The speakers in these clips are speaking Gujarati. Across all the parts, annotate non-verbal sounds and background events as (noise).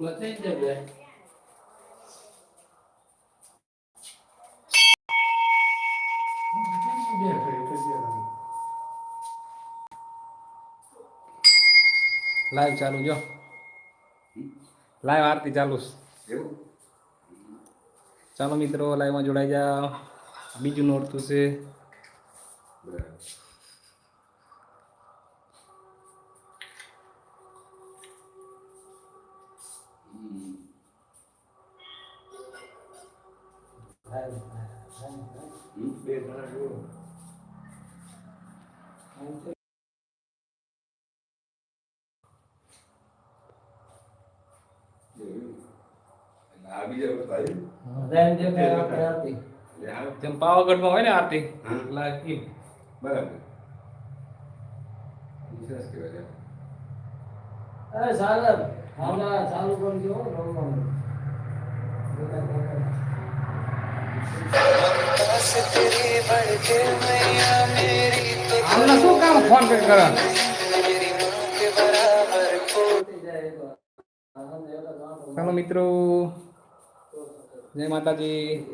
Let's જાય લાઈવ ચાલુ જો લાઈવ આરતી ચાલુ છે. એવું ચાલો મિત્રો લાઈવમાં જોડાઈ જાઓ બીજું નોરતું છે આ જેમ પાવાગઢમાં હોય ને આરતી હમ. લાઈવ એમ. બરાબર સરસ કહેવાય છે. એ સાગર હાલા ચાલુ કરજો રમવાનું આમને મિત્રો જય માતાજી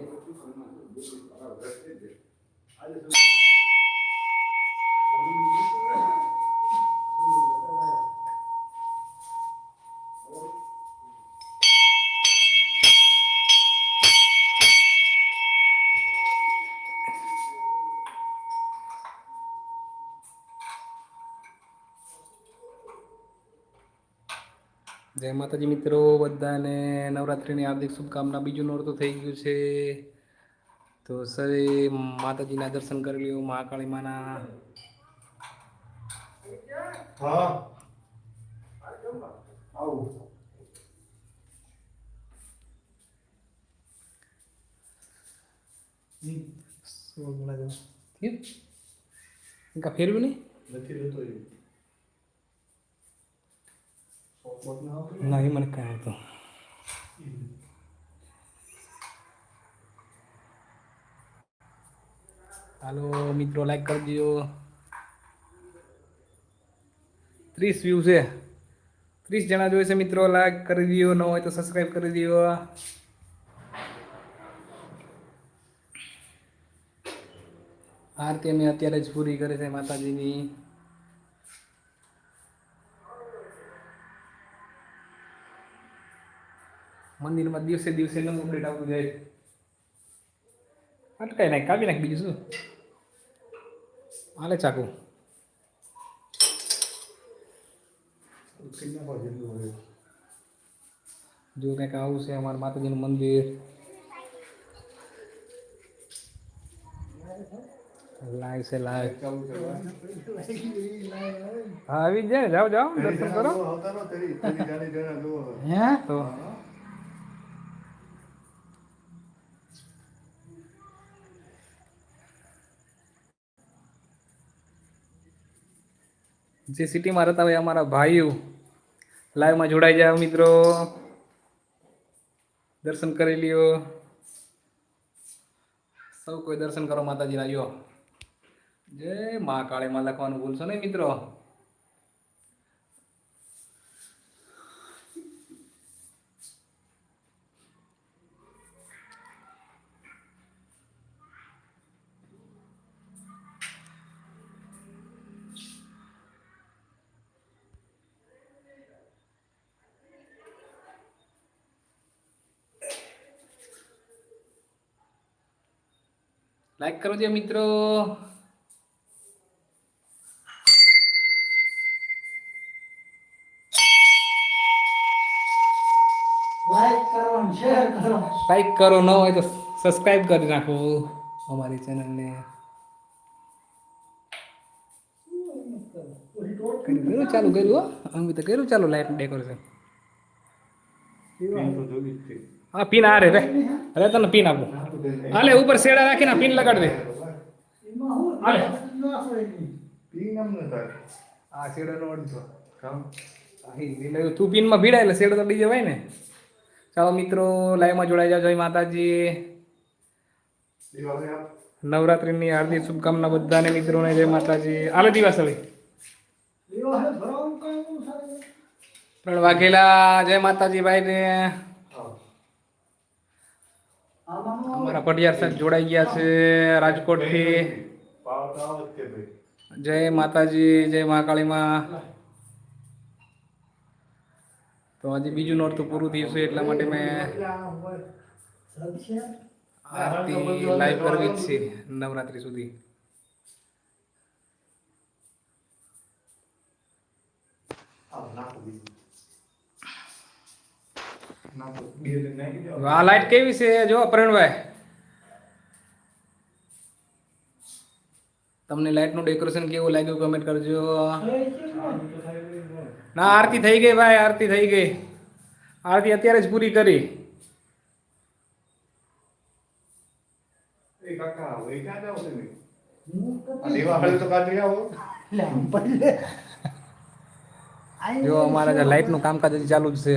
જય માતાજી મિત્રો બધાને નવરાત્રિની હાર્દિક શુભકામના. બીજું નોરતું થઈ ગયું છે. તો સરે માતાજીના દર્શન કરી લ્યો મહાકાળી માના. હા. આવું? ఇంకా ફેરવ્યું નહીં? નથી રહેતો એ ના એ મને કાંઈ આવતું હાલો મિત્રો લાઈક કરી દો ત્રીસ વ્યૂ છે ત્રીસ જણા જોઈશે મિત્રો લાઈક કરી દો ન હોય તો સબસ્ક્રાઈબ કરી દો આરતી અમે અત્યારે જ પૂરી કરે છે માતાજીની. મંદિરમાં દિવસે દિવસે નવું અપડેટ આવતું જાય. અટકાઈ નાખ કાપી નાખ બીજું શું? હાલે ચાકુ. જો કંઈક આવું છે અમારા માતાજીનું મંદિર. લાઈવ છે લાઈવ આવી જાય જાઓ જાઓ દર્શન કરો. હે? તો જે સિટીમાં રહેતા હોય અમારા ભાઈઓ લાઈવમાં જોડાઈ જાય મિત્રો. દર્શન કરી લ્યો. સૌ કોઈ દર્શન કરો માતાજીના રાજ્યો જય મા કાળીમાં લખવાનું ભૂલશો નહીં મિત્રો. લાઈક કરો દે મિત્રો. લાઈક કરો ને શેર કરો. લાઈક કરો ન હોય તો સબસ્ક્રાઈબ કરી નાખો અમારી ચેનલને કર્યું ચાલુ કર્યું હો. અમે તો કર્યું ચાલુ લાઈટ ડેકોરેશન પિન તો જોવી જ છે હા પીન આ રે રે. તને પીન આપું. હાલે ઉપર શેડા રાખીને પિન લગાડ દે. એમાં હું હાલે. પિન આમ ન થાય આ શેડો અડધો કામ એટલે તું પિનમાં ભીડાય એટલે શેડો તો લઈ જવાય ને. ચાલો મિત્રો લાઈવમાં જોડાઈ જાઓ. જય માતાજી. નવરાત્રિની હાર્દિક શુભકામના બધાને મિત્રોને. જય માતાજી. આલે દિવસ હવે પણ હે ભરાવું કઈ હું સારું ત્રણ વાઘેલા. જય માતાજી ભાઈને આમાં નો અમારા પટિયાર સાહેબ જોડાઈ ગયા છે રાજકોટથી. થી જય માતાજી જય મહાકાળીમાં તો હજી બીજું નોરતું પૂરું થયું છે એટલા માટે મેં આરતી લાઈવ કરવી જ છે નવરાત્રી સુધી. આ લાઈટ કેવી છે? જો પ્રવીણભાઈ તમને લાઈટનું ડેકોરેશન કેવું લાગ્યું કમેન્ટ કરજો. ના આરતી થઈ ગઈ ભાઈ આરતી થઈ ગઈ. આરતી અત્યારે જ પૂરી કરી. જો અમારા જે લાઈટનું કામકાજ હજી ચાલુ જ છે.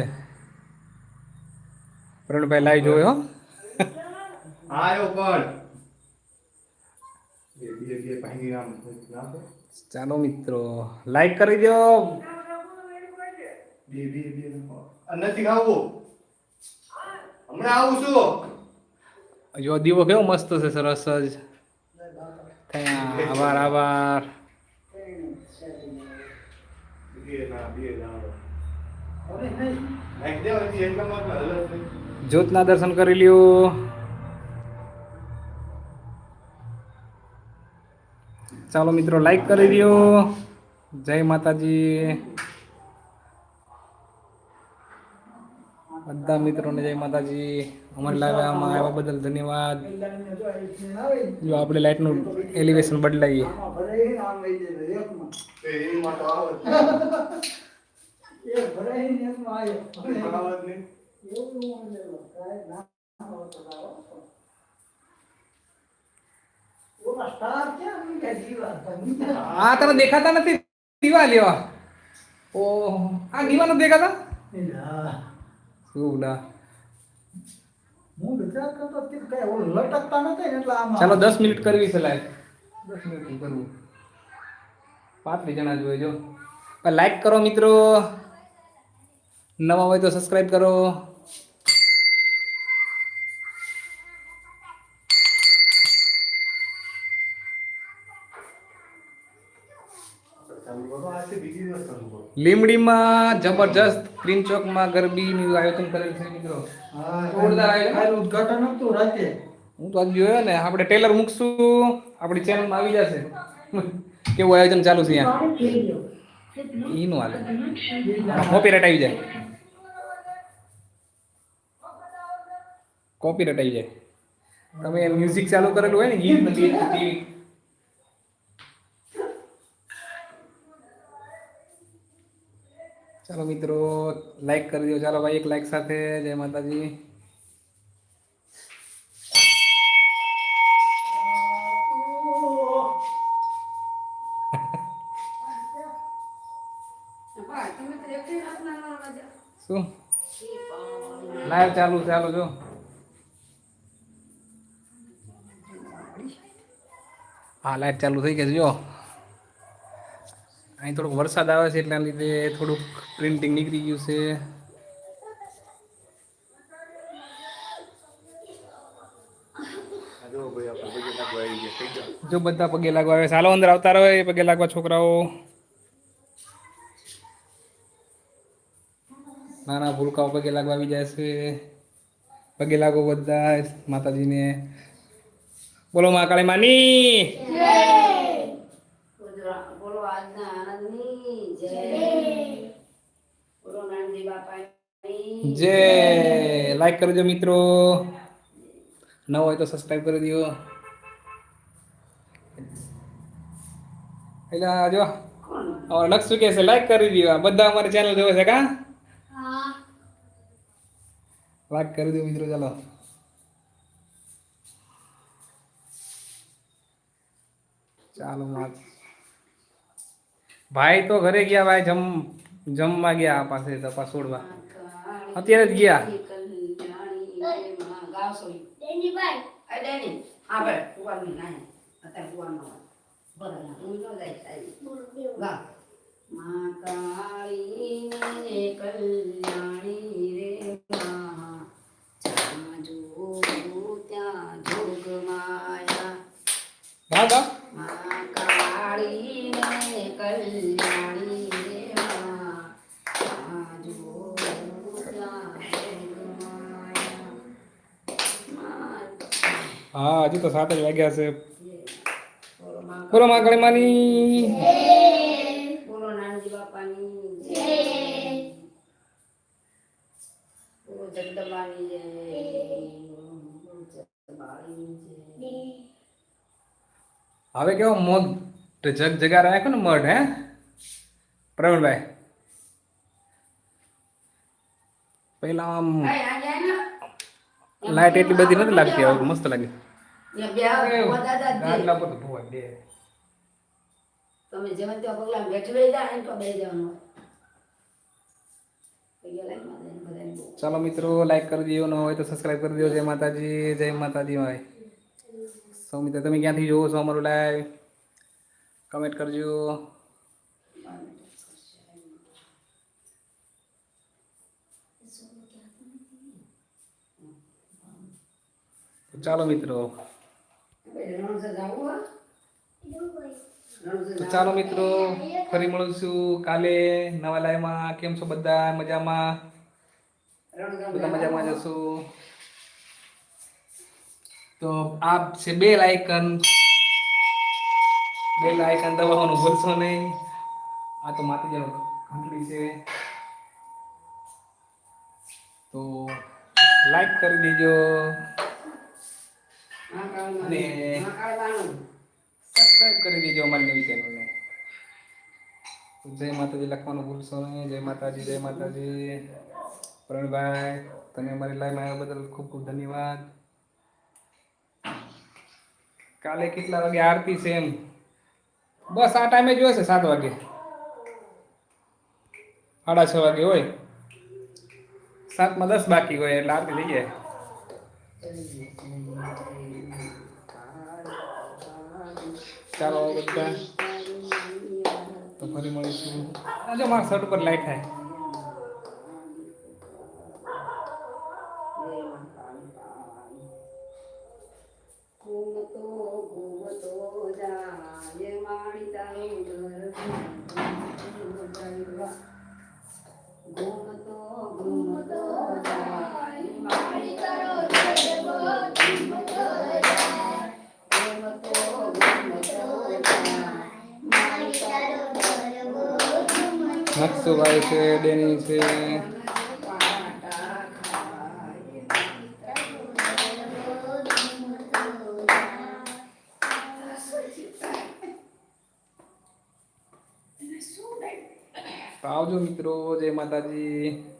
પ્રવીણભાઈ લાઈ જોયો હો. આયો પણ બે બે બે ભાંગી આમ નાખો ચાલો મિત્રો લાઈક કરી દો. નથી ખાવું. હમણાં આવું છું. જો દીવો કેવો મસ્ત છે સરસ જ. આભાર આભાર. જ્યોતના દર્શન કરી લ્યો. ચાલો મિત્રો લાઈક કરી દો જય માતાજી. બધા મિત્રોને જય માતાજી. અમારી લાવ્યામાં આવ્યા બદલ ધન્યવાદ. જો આપણે લાઇટનું એલિવેશન બદલાઈએ. (laughs) (laughs) (laughs) આમાં આ તને દેખાતા નથી? દીવા લેવા ઓહો. આ દીવા નથી દેખાતા? શું ના? ચાલો દસ મિનિટ કરવી છે લાઈક દસ મિનિટ કરવું. પાંત્રીસ જણા જોઈએ જો. લાઈક કરો મિત્રો. નવા હોય તો સબસ્ક્રાઈબ કરો. લીમડીમાં જબરજસ્ત ક્રીમ ચોકમાં ગરબીનું આયોજન કરેલ છે મિત્રો. જોરદાર આયોજન. ઉદઘાટન હતું રાતે. હું તો આજ જોયો ને આપણે ટેલર મૂકશું આપણી ચેનલમાં આવી જશે. કેવું આયોજન ચાલુ છે અહીંયા? ઈનું હાલે. કોપીરાઇટ આવી જાય. કોપીરાઇટ આવી જાય. તમે મ્યુઝિક ચાલુ કરેલું હોય ને ગીત ગીત ચાલો મિત્રો લાઈક કરી દો ચાલો ભાઈ એક લાઈક સાથે જય માતાજી શું? લાઈવ ચાલુ ચાલુ, જો. હા લાઈટ ચાલુ થઈ ગઈ છે, જો. અહીં થોડોક વરસાદ આવે છે એટલા લીધે થોડુંક પ્રિન્ટિંગ નીકળી ગયું છે. જો બધા પગે લાગવા આવે છે. અંદર આવતા રહો એ પગે લાગવા છોકરાઓ. નાના ભૂલકાઓ પગે લાગવા આવી જાય છે. પગે લાગો બધા માતાજીને. બોલો મા કાળી માની બોલો આજના આનંદની જય બોલો નાનજી બાપાની જય લાઈક કરજો મિત્રો. ન હોય તો સબસ્ક્રાઈબ કરી દો. એટલે જો નક્ષુ કે છે? લાઈક કરી દો. બધા અમારી ચેનલ જોવે છે કા? લાઈક કરી દો મિત્રો ચાલો. ચાલો ભાઈ તો ઘરે ગયા ભાઈ જમ જમવા ગયા આ પાસે તપાસ છોડવા. અત્યારે જ ગયા. કલ્યાણી માં ગાવસો અડે નહીં હા હજુ તો સાત જ વાગ્યા છે. બોલો માં ગણમાની. બોલો નાનજી બાપાની. બોલો જગદંબાની જય બોલો જગદંબાની જય હવે કેવો મોગ? જગ જગા રાખ્યો ને મઢ હે? પ્રવીણભાઈ. પહેલા આમ? લાઈટ એટલી બધી નથી લાગતી હવે મસ્ત લાગે. તો પગલા તો બે જવાનું. ચાલો મિત્રો લાઈક કરી દો ન હોય તો સબસ્ક્રાઇબ કરી દો. જય માતાજી જય માતાજી ભાઈ સૌ મિત્રો તમે ક્યાંથી જોવો છો અમારું લાઈવ કમેન્ટ કરજો. ચાલો મિત્રો ભાઈ રણોત્સવ જાવું હો? રણોત્સવ તો ચાલો મિત્રો, ફરી મળીશું કાલે નવા લાઈવમાં. કેમ છો બધા? મજામાં? બધા મજામાં? જશું? તો આપ છે બે લાયકન. બે લાયકન દબાવવાનું ભૂલશો નહીં. આ તો માતાજીનો ઘંટડી છે. તો લાઈક કરી દેજો. અને. સબસ્ક્રાઇબ કરી દેજો અમારી નવી ચેનલને જય માતાજી લખવાનું ભૂલશો નહીં. જય માતાજી જય માતાજી. પ્રવીણભાઈ તમે અમારી લાઈવમાં આવ્યા બદલ ખૂબ ખૂબ ધન્યવાદ. કાલે કેટલા વાગે આરતી છે એમ? બસ આ ટાઈમે જ હોય છે સાત વાગે. સાડા છ વાગે હોય. સાતમાં દસ બાકી હોય એટલે આરતી થઈ જાય. ચાલો બધા. તો ફરી મળીશું. આ જો મારા શર્ટ ઉપર લાઈટ થાય. ઘર છે ડેની છે. આવજો મિત્રો જય માતાજી.